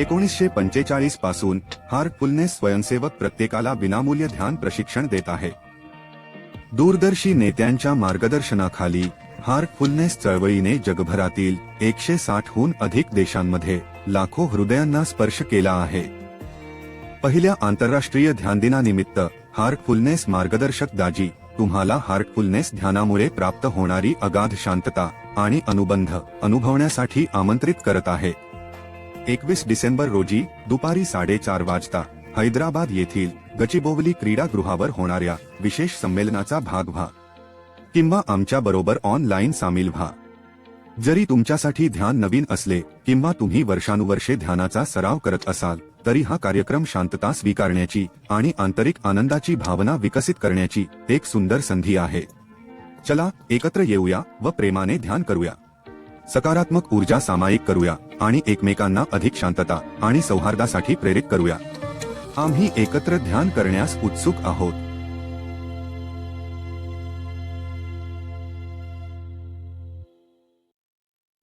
एकोणीसशे पंचेचाळीसपासून हार्टफुलनेस स्वयंसेवक प्रत्येकाला विनामूल्य ध्यान प्रशिक्षण देत आहे. दूरदर्शी नेत्यांच्या मार्गदर्शनाखाली हार्टफुलनेस चळवळीने जगभरातील एकशे साठहून अधिक देशांमध्ये लाखो हृदयांना स्पर्श केला आहे. पहिल्या आंतरराष्ट्रीय ध्यानदिनानिमित्त हार्टफुलनेस मार्गदर्शक दाजी तुम्हाला हार्टफुलनेस ध्यानामुळे प्राप्त होणारी अगाध शांतता आणि अनुबंध अनुभवण्यासाठी आमंत्रित करत आहे. एकवीस डिसेंबर रोजी दुपारी साडेचार वाजता हैदराबाद येथील गचिबोवली क्रीडागृहावर होणाऱ्या विशेष संमेलनाचा भाग व्हा. किंवा आमच्या बरोबर ऑनलाईन सामील व्हा. जरी तुमच्यासाठी ध्यान नवीन असले किंवा तुम्ही वर्षानुवर्षे ध्यानाचा सराव करत असाल तरी हा कार्यक्रम शांतता स्वीकारण्याची आणि आंतरिक आनंदाची भावना विकसित करण्याची एक सुंदर संधी आहे. चला एकत्र येऊया व प्रेमाने ध्यान करूया. सकारात्मक ऊर्जा सामायिक करूया आणि एकमेकांना अधिक शांतता आणि सौहार्दासाठी प्रेरित करूया. आम्ही एकत्र ध्यान करण्यास उत्सुक आहोत.